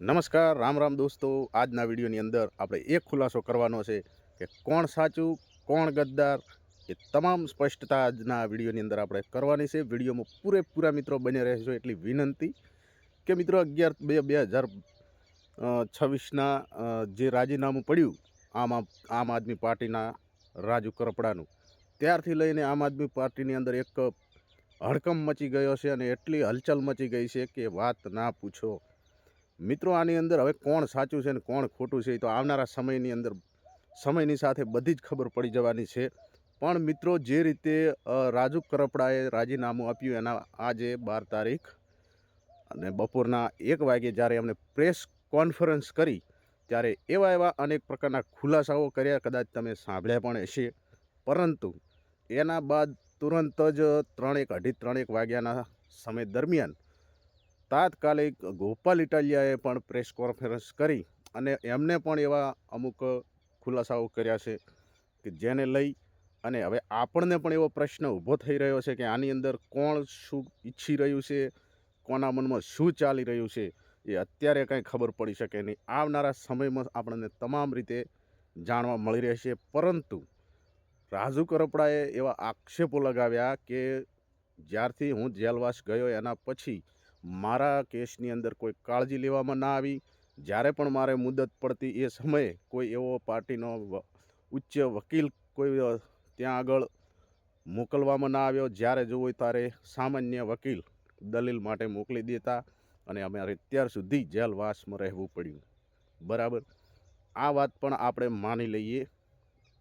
નમસ્કાર, રામ રામ દોસ્તો. આજના વિડીયોની અંદર આપણે એક ખુલાસો કરવાનો છે કે કોણ સાચું, કોણ ગદ્દાર, એ તમામ સ્પષ્ટતા આજના વિડીયોની અંદર આપણે કરવાની છે. વિડીયોમાં પૂરેપૂરા મિત્રો બને રહેશો એટલી વિનંતી કે મિત્રો અગિયાર બે બે હજાર છવ્વીસના જે રાજીનામું પડ્યું આમ, આમ- આદમી પાર્ટીના રાજુ કરપડાનું, ત્યારથી લઈને આમ આદમી પાર્ટીની અંદર એક હડકંપ મચી ગયો છે અને એટલી હલચલ મચી ગઈ છે કે વાત ના પૂછો. મિત્રો, આની અંદર હવે કોણ સાચું છે ને કોણ ખોટું છે એ તો આવનારા સમયની અંદર, સમયની સાથે બધી જ ખબર પડી જવાની છે. પણ મિત્રો, જે રીતે રાજુ કરપડાએ રાજીનામું આપ્યું એના આજે બાર તારીખ અને બપોરના એક વાગે જ્યારે એમણે પ્રેસ કોન્ફરન્સ કરી, ત્યારે એવા એવા અનેક પ્રકારના ખુલાસાઓ કર્યા, કદાચ તમે સાંભળ્યા પણ હશે. પરંતુ એના બાદ તુરંત જ ત્રણેક અઢી ત્રણેક વાગ્યાના સમય દરમિયાન તાત્કાલિક ગોપાલ ઇટાલિયાએ પણ પ્રેસ કોન્ફરન્સ કરી અને એમને પણ એવા અમુક ખુલાસાઓ કર્યા છે કે જેને લઈ અને હવે આપણને પણ એવો પ્રશ્ન ઊભો થઈ રહ્યો છે કે આની અંદર કોણ શું ઈચ્છી રહ્યું છે, કોના મનમાં શું ચાલી રહ્યું છે, એ અત્યારે કાંઈ ખબર પડી શકે નહીં. આવનારા સમયમાં આપણને તમામ રીતે જાણવા મળી રહેશે. પરંતુ રાજુ કરપડાએ એવા આક્ષેપો લગાવ્યા કે જ્યારથી હું જેલવાસ ગયો એના પછી મારા કેસની અંદર કોઈ કાળજી લેવામાં ના આવી. જ્યારે પણ મારે મુદત પડતી એ સમયે કોઈ એવો પાર્ટીનો ઉચ્ચ વકીલ કોઈ ત્યાં આગળ મોકલવામાં ના આવ્યો. જ્યારે જોવો ત્યારે સામાન્ય વકીલ દલીલ માટે મોકલી દેતા અને અમારે અત્યાર સુધી જેલવાસમાં રહેવું પડ્યું. બરાબર? આ વાત પણ આપણે માની લઈએ.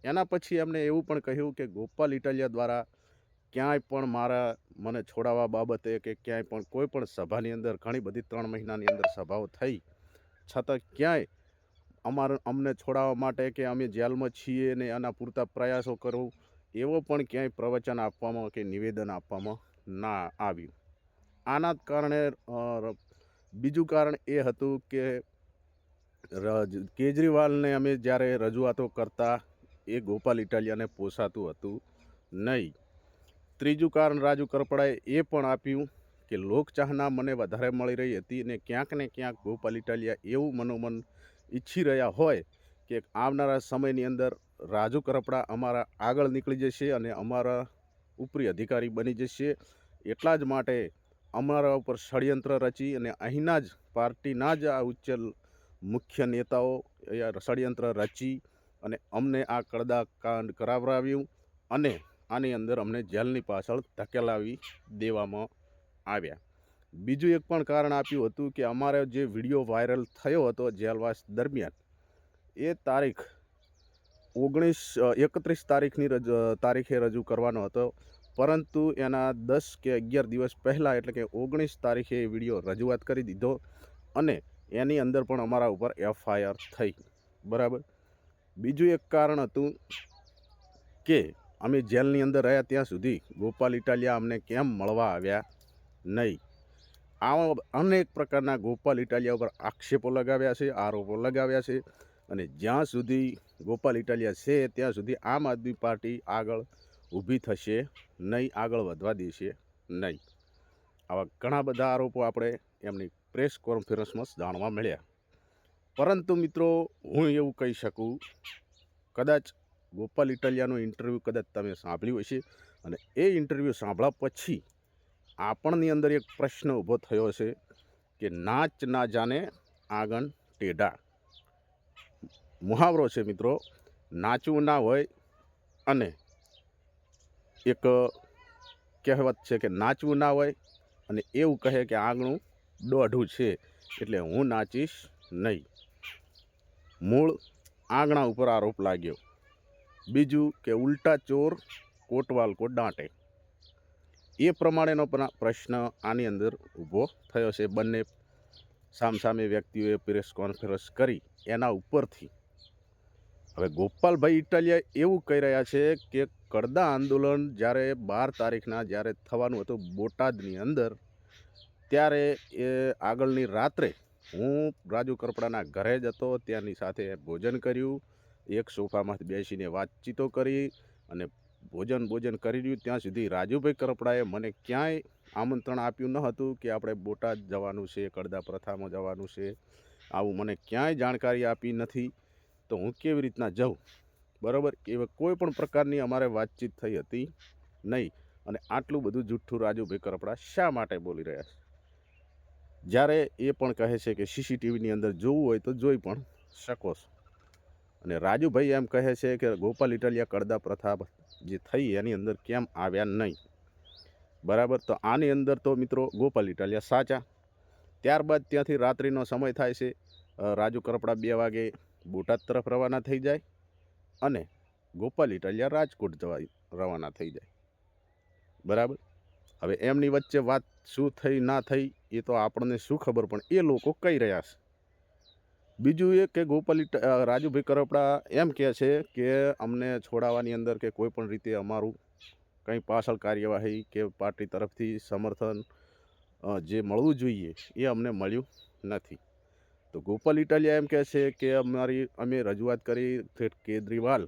એના પછી એમને એવું પણ કહ્યું કે ગોપાલ ઇટાલિયા દ્વારા ક્યાંય પણ મારા મને છોડાવવા બાબતે કે ક્યાંય પણ કોઈ પણ સભાની અંદર, ઘણી બધી ત્રણ મહિનાની અંદર સભાઓ થઈ. છતાં ક્યાંય અમાર, અમને છોડાવવા માટે કે અમે જેલમાં છીએ ને આના પૂરતા પ્રયાસો કરું, એવો પણ ક્યાંય પ્રવચન આપવામાં કે નિવેદન આપવામાં ના આવ્યું. આના કારણે બીજું કારણ એ હતું કે રજ- કેજરીવાલને અમે જ્યારે રજૂઆતો કરતા, એ ગોપાલ ઇટાલિયાને પોસાતું હતું નહીં. ત્રીજું કારણ રાજુ કરપડાએ એ પણ આપ્યું કે લોકચાહના મને વધારે મળી રહી હતી અને ક્યાંક ને ક્યાંક ગોપાલ ઇટાલિયા એવું મનોમન ઈચ્છી રહ્યા હોય કે આવનારા સમયની અંદર રાજુ કરપડા અમારા આગળ નીકળી જશે અને અમારા ઉપરી અધિકારી બની જશે. એટલા જ માટે અમારા ઉપર ષડયંત્ર રચી અને અહીંના જ પાર્ટીના જ આ ઉચ્ચ મુખ્ય નેતાઓ ષડયંત્ર રચી અને અમને આ કડદા કાંડ કરાવરાવ્યું અને આની અંદર અમને જેલની પાછળ ધકેલાવી દેવામાં આવ્યા. બીજું એક પણ કારણ આપ્યું હતું કે અમારો જે વીડિયો વાયરલ થયો હતો જેલવાસ દરમિયાન, એ તારીખ ઓગણીસ એકત્રીસ તારીખની રજ તારીખે રજૂ કરવાનો હતો. પરંતુ એના દસ કે અગિયાર દિવસ પહેલાં એટલે કે ઓગણીસ તારીખે એ વીડિયો રજૂઆત કરી દીધો અને એની અંદર પણ અમારા ઉપર એફઆઈઆર થઈ. બરાબર? બીજું એક કારણ હતું કે અમે જેલની અંદર રહ્યા ત્યાં સુધી ગોપાલ ઇટાલિયા અમને કેમ મળવા આવ્યા નહીં? આવા અનેક પ્રકારના ગોપાલ ઇટાલિયા ઉપર આક્ષેપો લગાવ્યા છે, આરોપો લગાવ્યા છે અને જ્યાં સુધી ગોપાલ ઇટાલિયા છે, ત્યાં સુધી આમ આદમી પાર્ટી આગળ ઊભી થશે નહીં, આગળ વધવા દેશે નહીં. આવા ઘણા બધા આરોપો આપણે એમની પ્રેસ કોન્ફરન્સમાં જાણવા મળ્યા. પરંતુ મિત્રો, હું એવું કહી શકું, કદાચ ગોપાલ ઇટાલિયાનો ઇન્ટરવ્યૂ કદાચ તમે સાંભળ્યું હશે. અને એ ઇન્ટરવ્યૂ સાંભળ્યા પછી આપણની અંદર એક પ્રશ્ન ઊભો થયો છે કે નાચ ના જાને આંગણ ટેઢા. મુહાવરો છે મિત્રો, નાચવું ના હોય અને એક કહેવત છે કે નાચવું ના હોય અને એવું કહે કે આંગણું દોઢું છે એટલે હું નાચીશ નહીં. મૂળ આંગણા ઉપર આરોપ લાગ્યો. બીજું કે ઉલટા ચોર કોટવાલ કો દાંટે એ પ્રમાણેનો પણ પ્રશ્ન આની અંદર ઊભો થયો છે. બંને સામસામે વ્યક્તિઓએ પ્રેસ કોન્ફરન્સ કરી એના ઉપરથી. હવે ગોપાલભાઈ ઇટાલિયા એવું કહી રહ્યા છે કે કડદા આંદોલન જ્યારે બાર તારીખના જ્યારે થવાનું હતું બોટાદની અંદર, ત્યારે એ આગળની રાત્રે હું રાજુ કરપડાના ઘરે જ હતો. ત્યાંની સાથે ભોજન કર્યું. એક સોફામાંથી બેસીને વાતચીતો કરી અને ભોજન ભોજન કરી રહ્યું, ત્યાં સુધી રાજુભાઈ કરપડાએ મને ક્યાંય આમંત્રણ આપ્યું ન હતું કે આપણે બોટાદ જવાનું છે, કડદા પ્રથામાં જવાનું છે, આવું મને ક્યાંય જાણકારી આપી નથી. તો હું કેવી રીતના જાઉં? બરાબર? એવા કોઈ પણ પ્રકારની અમારે વાતચીત થઈ હતી નહીં. અને આટલું બધું જુઠ્ઠું રાજુભાઈ કરપડા શા માટે બોલી રહ્યા છે? જ્યારે એ પણ કહે છે કે સીસીટીવીની અંદર જોવું હોય તો જોઈ પણ શકો છો. અને રાજુભાઈ એમ કહે છે કે ગોપાલ ઇટાલિયા કડદા પ્રથા જે થઈ એની અંદર કેમ આવ્યા નહીં? બરાબર? તો આની અંદર તો મિત્રો ગોપાલ ઇટાલિયા સાચા. ત્યારબાદ ત્યાંથી રાત્રિનો સમય થાય છે. રાજુ કરપડા બે વાગે બોટાદ તરફ રવાના થઈ જાય અને ગોપાલ ઇટાલિયા રાજકોટ જવા રવાના થઈ જાય. બરાબર? હવે એમની વચ્ચે વાત શું થઈ, ના થઈ એ તો આપણને શું ખબર, પણ એ લોકો કહી રહ્યા છે. બીજું એ કે ગોપાલ રાજુભાઈ કરપડા એમ કહે છે કે અમને છોડાવવાની અંદર કે કોઈ પણ રીતે અમારું કંઈ પાછળ કાર્યવાહી કે પાર્ટી તરફથી સમર્થન જે મળવું જોઈએ એ અમને મળ્યું નથી. તો ગોપાલ ઇટાલિયા એમ કહે છે કે અમારી, અમે રજૂઆત કરી કેજરીવાલ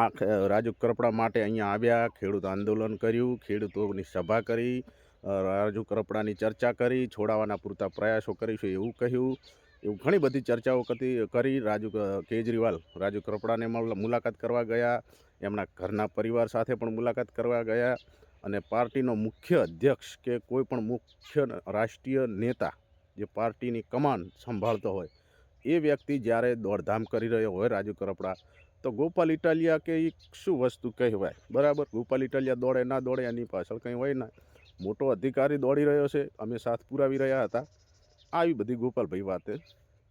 આ રાજુ કરપડા માટે અહીંયા આવ્યા, ખેડૂત આંદોલન કર્યું, ખેડૂતોની સભા કરી રાજુ કરપડાની ચર્ચા કરી, છોડાવવાના પૂરતા પ્રયાસો કરીશું એવું કહ્યું. એવું ઘણી બધી ચર્ચાઓ કરી કરી રાજુ કેજરીવાલ. રાજુ કરપડાને મુલાકાત કરવા ગયા. એમના ઘરના પરિવાર સાથે પણ મુલાકાત કરવા ગયા. અને પાર્ટીનો મુખ્ય અધ્યક્ષ કે કોઈ પણ મુખ્ય રાષ્ટ્રીય નેતા જે પાર્ટીની કમાન સંભાળતો હોય, એ વ્યક્તિ જ્યારે દોડધામ કરી રહ્યો હોય રાજુ કરપડા, તો ગોપાલ ઇટાલિયા કે એ શું વસ્તુ કહેવાય? બરાબર? ગોપાલ ઇટાલિયા દોડે, ના દોડે, એની પાછળ કંઈ હોય ના. મોટો અધિકારી દોડી રહ્યો છે. અમે સાથ પુરાવી રહ્યા હતા. આવી બધી ગોપાલભાઈ વાતે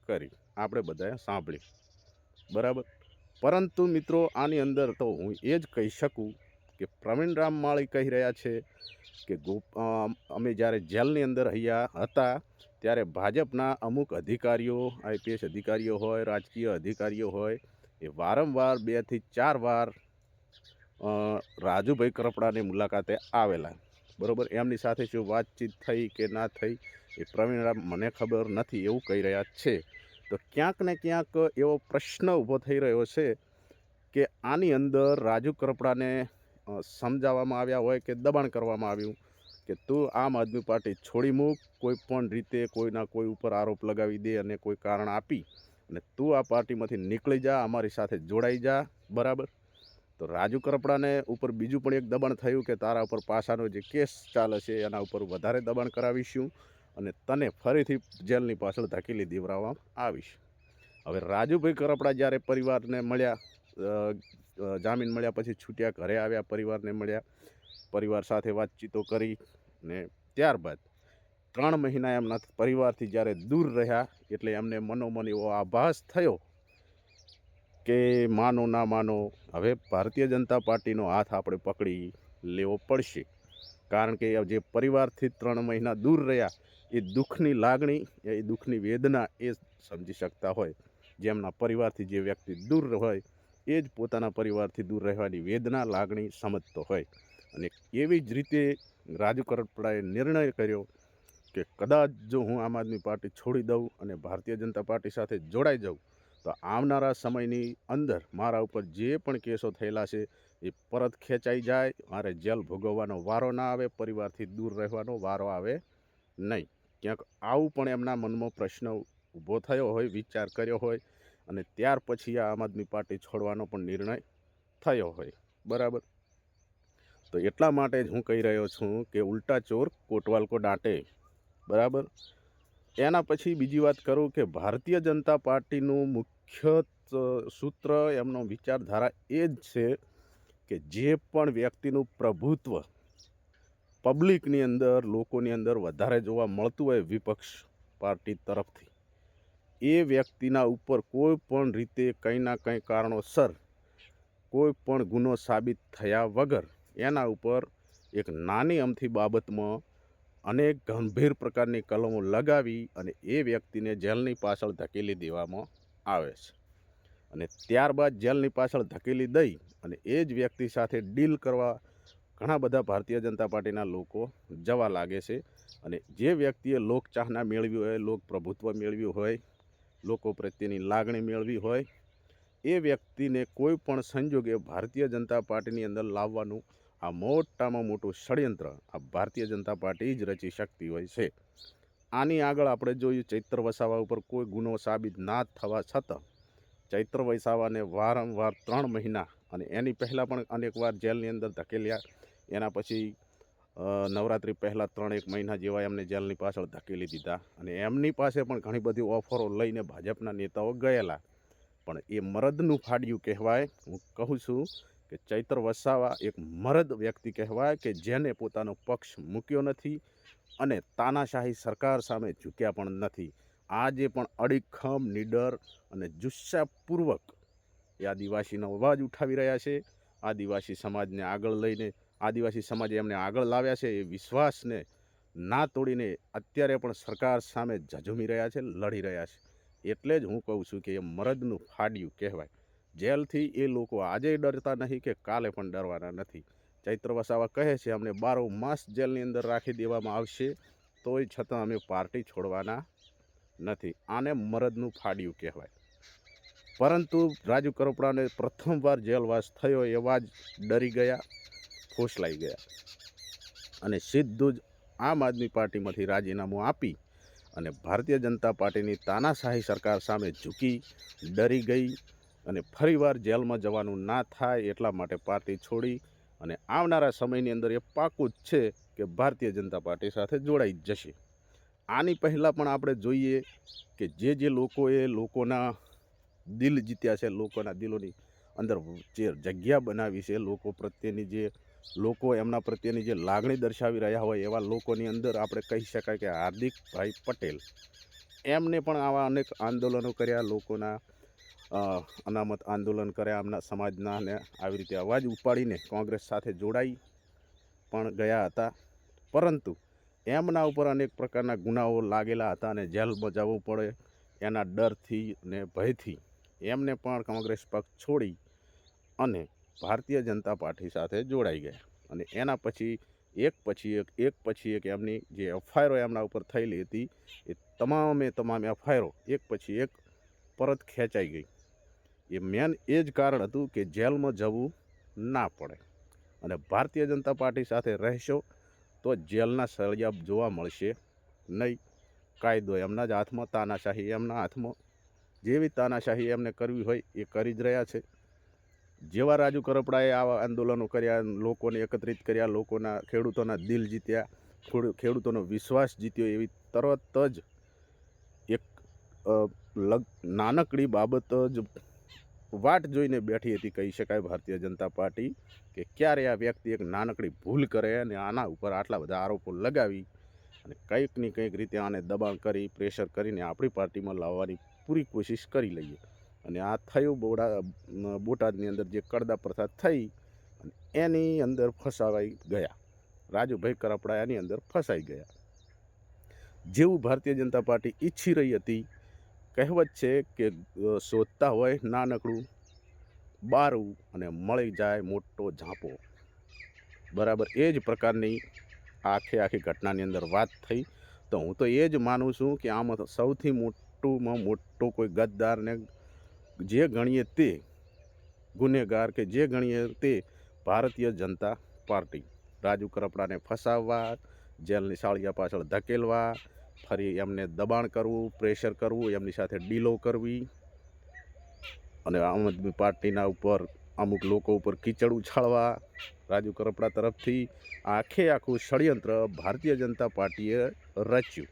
કરી. આપણે બધાએ સાંભળી બરાબર? પરંતુ મિત્રો, આની અંદર તો હું એ જ કહી શકું કે પ્રવીણ રામ માળી કહી રહ્યા છે કે ગોપ અમે જ્યારે જેલની અંદર અહીંયા હતા, ત્યારે ભાજપના અમુક અધિકારીઓ, આઈપીએસ અધિકારીઓ હોય, રાજકીય અધિકારીઓ હોય, એ વારંવાર બેથી ચાર વાર રાજુભાઈ કરપડાની મુલાકાતે આવેલા. બરોબર? એમની સાથે શું વાતચીત થઈ કે ના થઈ એ પ્રવીણરામ મને ખબર નથી, એવું કહી રહ્યા છે. તો ક્યાંક ને ક્યાંક એવો પ્રશ્ન ઊભો થઈ રહ્યો છે કે આની અંદર રાજુ કરપડાને સમજાવવામાં આવ્યા હોય કે દબાણ કરવામાં આવ્યું કે તું આમ આદમી પાર્ટી છોડી મૂક, કોઈ પણ રીતે કોઈના કોઈ ઉપર આરોપ લગાવી દે અને કોઈ કારણ આપી અને તું આ પાર્ટીમાંથી નીકળી જા, અમારી સાથે જોડાઈ જા, બરાબર? તો રાજુ કરપડાને ઉપર બીજું પણ એક દબાણ થયું કે તારા ઉપર પાસાનો જે કેસ ચાલે છે એના ઉપર વધારે દબાણ કરાવીશું અને તને ફરીથી જેલની પાછળ ધકેલી દેવડાવવામાં આવીશ. હવે રાજુભાઈ કરપડા જ્યારે પરિવારને મળ્યા જામીન મળ્યા પછી છૂટ્યા, ઘરે આવ્યા, પરિવારને મળ્યા, પરિવાર સાથે વાતચીતો કરી ને ત્યારબાદ ત્રણ મહિના એમના પરિવારથી જ્યારે દૂર રહ્યા એટલે એમને મનોમન એવો આભાસ થયો કે માનો, ના માનો, હવે ભારતીય જનતા પાર્ટીનો હાથ આપણે પકડી લેવો પડશે. કારણ કે જે પરિવારથી ત્રણ મહિના દૂર રહ્યા, એ દુઃખની લાગણી, એ દુઃખની વેદના એ સમજી શકતા હોય. જેમના પરિવારથી જે વ્યક્તિ દૂર હોય, એ જ પોતાના પરિવારથી દૂર રહેવાની વેદના, લાગણી સમજતો હોય. અને એવી જ રીતે રાજુ કરપડાએ નિર્ણય કર્યો કે કદાચ જો હું આમ આદમી પાર્ટી છોડી દઉં અને ભારતીય જનતા પાર્ટી સાથે જોડાઈ જાઉં તો આવનારા સમયની અંદર મારા ઉપર જે પણ કેસો થયેલા છે, એ પરત ખેંચાઈ જાય. મારે જેલ ભોગવવાનો વારો ના આવે, પરિવારથી દૂર રહેવાનો વારો આવે નહીં. ક્યાંક આવું પણ એમના મનમાં પ્રશ્ન ઊભો થયો હોય, વિચાર કર્યો હોય અને ત્યાર પછી આ આમ આદમી પાર્ટી છોડવાનો પણ નિર્ણય થયો હોય. બરાબર? તો એટલા માટે જ હું કહી રહ્યો છું કે ઉલટા ચોર કોટવાલ કો દાંટે. બરાબર? એના પછી બીજી વાત કરું કે ભારતીય જનતા પાર્ટીનું મુખ્ય સૂત્ર, એમનો વિચારધારા એ જ છે કે જે પણ વ્યક્તિનું પ્રભુત્વ પબ્લિકની અંદર, લોકોની અંદર વધારે જોવા મળતું હોય વિપક્ષ પાર્ટી તરફથી, એ વ્યક્તિના ઉપર કોઈ પણ રીતે કંઈ ના કંઈ કારણોસર કોઈ પણ ગુનો સાબિત થયા વગર એના ઉપર એક નાની અમથી બાબતમાં અનેક ગંભીર પ્રકારની કલમો લગાવી અને એ વ્યક્તિને જેલની પાછળ ધકેલી દેવામાં આવે છે. અને ત્યારબાદ જેલની પાછળ ધકેલી દઈ અને એ જ વ્યક્તિ સાથે ડીલ કરવા ઘણા બધા ભારતીય જનતા પાર્ટીના લોકો જવા લાગે છે. અને જે વ્યક્તિએ લોકચાહના મેળવી હોય લોક પ્રભુત્વ મેળવ્યું હોય, લોકો પ્રત્યેની લાગણી મેળવી હોય, એ વ્યક્તિને કોઈ પણ સંજોગે ભારતીય જનતા પાર્ટીની અંદર લાવવાનું આ મોટામાં મોટું ષડયંત્ર આ ભારતીય જનતા પાર્ટી જ રચી શકતી હોય છે. આની આગળ આપણે જોયું ચૈત્ર વસાવા ઉપર કોઈ ગુનો સાબિત ના થવા છતાં ચૈત્ર વસાવાને વારંવાર ત્રણ મહિના અને એની પહેલાં પણ અનેકવાર જેલની અંદર ધકેલ્યા. એના પછી નવરાત્રિ પહેલાં ત્રણ એક મહિના જેવા એમને જેલની પાછળ ધકેલી દીધા અને એમની પાસે પણ ઘણી બધી ઓફરો લઈને ભાજપના નેતાઓ ગયેલા. પણ એ મરદનું ફાડ્યું કહેવાય. હું કહું છું કે ચૈત્ર વસાવા એક મરદ વ્યક્તિ કહેવાય કે જેને પોતાનો પક્ષ મૂક્યો નથી અને તાનાશાહી સરકાર સામે ઝૂક્યા પણ નથી. આજે પણ અડીખમ, નીડર અને જુસ્સાપૂર્વક એ આદિવાસીનો અવાજ ઉઠાવી રહ્યા છે. આદિવાસી સમાજને આગળ લઈને, આદિવાસી સમાજે એમને આગળ લાવ્યા છે એ વિશ્વાસને ના તોડીને અત્યારે પણ સરકાર સામે ઝઝુમી રહ્યા છે, લડી રહ્યા છે. એટલે જ હું કહું છું કે એ મરદનું ફાડ્યું કહેવાય. જેલથી એ લોકો આજે ડરતા નહીં કે કાલે પણ ડરવાના નથી. ચૈત્ર વસાવા કહે છે, અમને બારો માસ જેલની અંદર રાખી દેવામાં આવશે, તોય છતાં અમે પાર્ટી છોડવાના નથી. આને મરદનું ફાડ્યું કહેવાય. પરંતુ રાજુ કરોપડાને પ્રથમવાર જેલવાસ થયો એવા જ ડરી ગયા, ફોસલાઈ ગયા અને સીધું જ આમ આદમી પાર્ટીમાંથી રાજીનામું આપી અને ભારતીય જનતા પાર્ટીની તાનાશાહી સરકાર સામે ઝૂકી, ડરી ગઈ અને ફરીવાર જેલમાં જવાનું ના થાય એટલા માટે પાર્ટી છોડી અને આવનારા સમયની અંદર એ પાકું જ છે કે ભારતીય જનતા પાર્ટી સાથે જોડાઈ જશે. આની પહેલાં પણ આપણે જોઈએ કે જે જે લોકોએ લોકોના દિલ જીત્યા છે, લોકોના દિલોની અંદર જે જગ્યા બનાવી છે, લોકો પ્રત્યેની જે લોકો એમના પ્રત્યેની જે લાગણી દર્શાવી રહ્યા હોય એવા લોકોની અંદર આપણે કહી શકાય કે હાર્દિકભાઈ પટેલ એમને પણ આવા અનેક આંદોલનો કર્યા, લોકોના અનામત આંદોલન કર્યા એમના સમાજના અને આવી રીતે અવાજ ઉપાડીને કોંગ્રેસ સાથે જોડાઈ પણ ગયા હતા. પરંતુ એમના ઉપર અનેક પ્રકારના ગુનાઓ લાગેલા હતા અને જેલમાં જવું પડે એના ડરથી ને ભયથી એમને પણ કોંગ્રેસ પક્ષ છોડી અને ભારતીય જનતા પાર્ટી સાથે જોડાઈ ગયા. અને એના પછી એક પછી એક એક પછી એક એમની જે એફઆઈઆરો એમના ઉપર થયેલી હતી એ તમામે તમામ એફઆઈઆરો, એક પછી એક પરત ખેંચાઈ ગઈ. એ મેન એ જ કારણ હતું કે જેલમાં જવું ના પડે અને ભારતીય જનતા પાર્ટી સાથે રહેશો તો જેલના સળિયા જોવા મળશે નહીં. કાયદો એમના જ હાથમાં, તાનાશાહી એમના હાથમાં. જેવી તાનાશાહી એમને કરવી હોય એ કરી જ રહ્યા છે. જેવા રાજુ કરપડાએ આવા આંદોલનો કર્યા, લોકોને એકત્રિત કર્યા, લોકોના ખેડૂતોના દિલ જીત્યા ખેડૂતોનો વિશ્વાસ જીત્યો એવી તરત જ એક લગ, નાનકડી બાબત જ વાટ જોઈને બેઠી હતી. કહી શકાય ભારતીય જનતા પાર્ટી કે ક્યારે આ વ્યક્તિ એક નાનકડી ભૂલ કરે અને આના ઉપર આટલા બધા આરોપો લગાવી અને કંઈક ને કંઈક રીતે આને દબાણ કરી, પ્રેશર કરીને આપણી પાર્ટીમાં લાવવાની પૂરી કોશિશ કરી લઈએ. અને આ થયું બોડા બોટાદની અંદર જે કડદા પ્રથા થઈ અને એની અંદર ફસાવાઈ ગયા. રાજુભાઈ કરપડા એની અંદર ફસાઈ ગયા. જેવું ભારતીય જનતા પાર્ટી ઈચ્છી રહી હતી કહેવત છે કે શોધતા હોય નાનકડું, બારું અને મળી જાય મોટો ઝાંપો. બરાબર, એ જ પ્રકારની આખે આખી ઘટનાની અંદર વાત થઈ. તો હું તો એ જ માનું છું કે આમાં સૌથી મોટુંમાં મોટો કોઈ ગદ્દારને જે ગણીએ તે ગુનેગાર કે જે ગણીએ તે ભારતીય જનતા પાર્ટી. રાજુ કરપડાને ફસાવવા, જેલની સાળિયા પાછળ ધકેલવા ફરી એમને દબાણ કરવું, પ્રેશર કરવું, એમની સાથે ડીલો કરવી. અને આમ આદમી પાર્ટીના ઉપર અમુક લોકો ઉપર કીચડ ઉછાળવા રાજુ કરપડા તરફથી આખે આખું ષડયંત્ર ભારતીય જનતા પાર્ટીએ રચ્યું.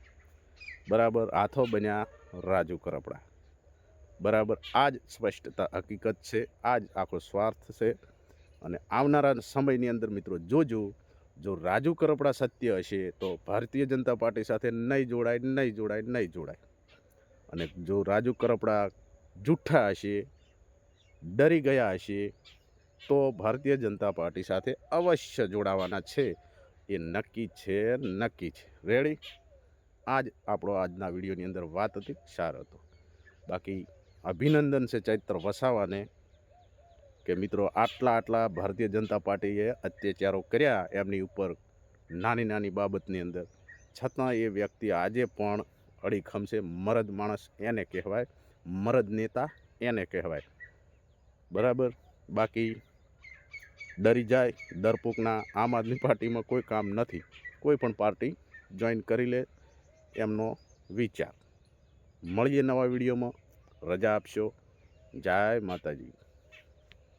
બરાબર હાથો બન્યા રાજુ કરપડા. બરાબર આ જ સ્પષ્ટતા હકીકત છે આ જ આખો સ્વાર્થ છે. અને આવનારા સમયની અંદર મિત્રો જોજો જો રાજુ કરપડા સત્ય હશે, તો ભારતીય જનતા પાર્ટી સાથે નહીં જોડાય નહીં જોડાય નહીં જોડાય. અને જો રાજુ કરપડા જૂઠા હશે, ડરી ગયા હશે, તો ભારતીય જનતા પાર્ટી સાથે અવશ્ય જોડાવાના છે. એ નક્કી છે નક્કી છે. રેડી આજ આપણો આજના વિડીયોની અંદર વાત હતી, સારો હતો. બાકી અભિનંદન છે ચૈત્ર વસાવાને. કે મિત્રો, આટલા આટલા ભારતીય જનતા પાર્ટીએ અત્યાચારો કર્યા એમની ઉપર નાની નાની બાબતની અંદર. છતાં એ વ્યક્તિ આજે પણ અડીખમ છે મરદ માણસ એને કહેવાય, મરદ નેતા એને કહેવાય. બરાબર? બાકી ડરી જાય, ડરપોકના આમ આદમી પાર્ટીમાં કોઈ કામ નથી. કોઈ પણ પાર્ટી જોઈન કરી લે એમનો વિચાર. મળીએ નવા વિડીયોમાં. રજા આપશો. જય માતાજી.